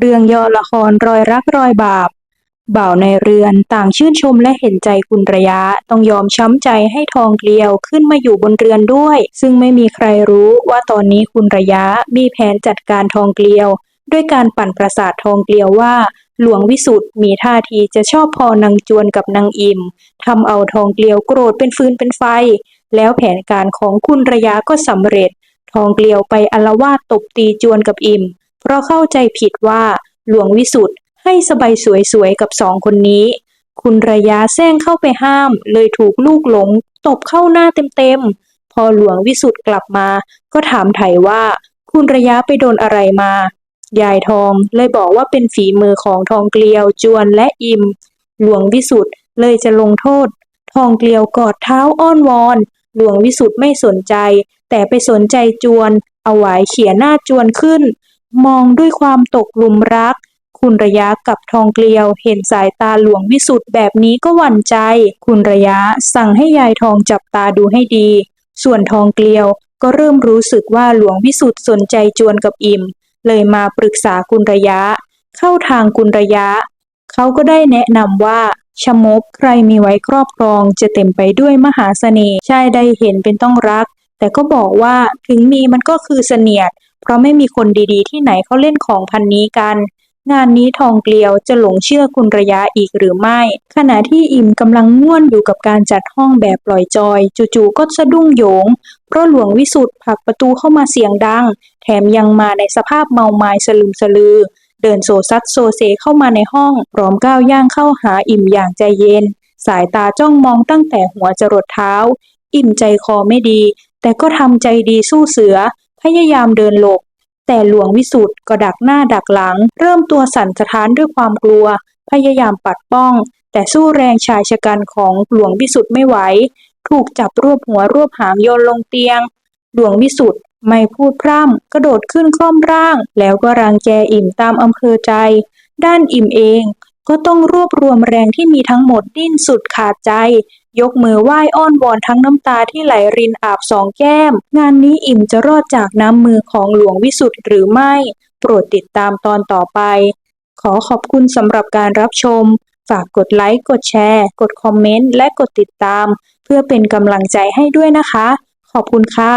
เรื่องย่อละครรอยรักรอยบาป บ่าวในเรือนต่างชื่นชมและเห็นใจคุณระยะ ต้องยอมช้ำใจให้ทองเกลียวขึ้นมาอยู่บนเรือนด้วย ซึ่งไม่มีใครรู้ว่าตอนนี้คุณระยะมีแผนจัดการทองเกลียว ด้วยการปั่นประสาททองเกลียวว่า หลวงวิสุทธ์มีท่าทีจะชอบพอนางจวนกับนางอิมทำเอาทองเกลียวโกรธเป็นฟืนเป็นไฟ แล้วแผนการของคุณระยะก็สำเร็จ ทองเกลียวไปอละวาดตบตีจวนกับอิม ราะเข้าใจผิดว่าหลวงวิสุทธ์ให้สบายสวยๆกับสองคนนี้ คุณระยะแซงเข้าไปห้าม เลยถูกลูกหลง ตบเข้าหน้าเต็มๆ พอหลวงวิสุทธ์กลับมา ก็ถามไถ่ว่า คุณระยะไปโดนอะไรมา ยายทองเลยบอกว่าเป็นฝีมือของทองเกลียวจวนและอิม หลวงวิสุทธ์เลยจะลงโทษ ทองเกลียวกอดเท้าอ้อนวอน หลวงวิสุทธ์ไม่สนใจ แต่ไปสนใจจวน เอาหวายเขี่ยหน้าจวนขึ้น มองด้วยความตกหลุมรัก คุณระยะกับทองเกลียว เห็นสายตาหลวงวิสุทธ์แบบนี้ก็หวั่นใจ คุณระยะสั่งให้ยายทองจับตาดูให้ดี ส่วนทองเกลียวก็เริ่มรู้สึกว่าหลวงวิสุทธ์สนใจจวนกับอิ่ม เลยมาปรึกษาคุณระยะ เข้าทางคุณระยะ เขาก็ได้แนะนำว่าชมบใครมีไว้ครอบครองจะเต็มไปด้วยมหาเสน่ห์ใช่ได้เห็นเป็นต้องรัก แต่ก็บอกว่าถึงมีมันก็คือเสนียด เพราะไม่มีคนดีๆ ที่ไหนเขาเล่นของพันนี้กัน งานนี้ทองเกลียวจะหลงเชื่อคุณระยะอีกหรือไม่ ขณะที่อิ่มกำลังง่วนอยู่กับการจัดห้องแบบปล่อยจอย จู่ๆก็สะดุ้งโหยง เพราะหลวงวิสุทธ์ผลักประตูเข้ามาเสียงดัง แถมยังมาในสภาพเมาไม้สลึมสลือ เดินโซซัดโซเซเข้ามาในห้องพร้อมก้าวย่างเข้าหาอิ่มอย่างใจเย็น สายตาจ้องมองตั้งแต่หัวจรดเท้า อิ่มใจคอไม่ดี แต่ก็ทำใจดีสู้เสือ พยายามเดินหลบ แต่หลวงวิสุทธ์ก็ดักหน้าดักหลัง เริ่มตัวสั่นสะท้านด้วยความกลัว พยายามปัดป้อง แต่สู้แรงชายชะกันของหลวงวิสุทธ์ไม่ไหว ถูกจับรวบหัวรวบหางโยนลงเตียง หลวงวิสุทธ์ไม่พูดพร่ำกระโดดขึ้นคล่อมร่าง แล้วก็รังแกอิ่มตามอำเภอใจ ด้านอิ่มเอง ก็ต้องรวบรวมแรงที่มีทั้งหมดดิ้นสุดขาดใจ ยกมือไหว้อ้อนวอนทั้งน้ำตาที่ไหลรินอาบสองแก้ม งานนี้อิ่มจะรอดจากน้ำมือของหลวงวิสุทธ์หรือไม่ โปรดติดตามตอนต่อไป ขอขอบคุณสำหรับการรับชม ฝากกดไลค์ กดแชร์ กดคอมเมนต์ และกดติดตาม เพื่อเป็นกำลังใจให้ด้วยนะคะ ขอบคุณค่ะ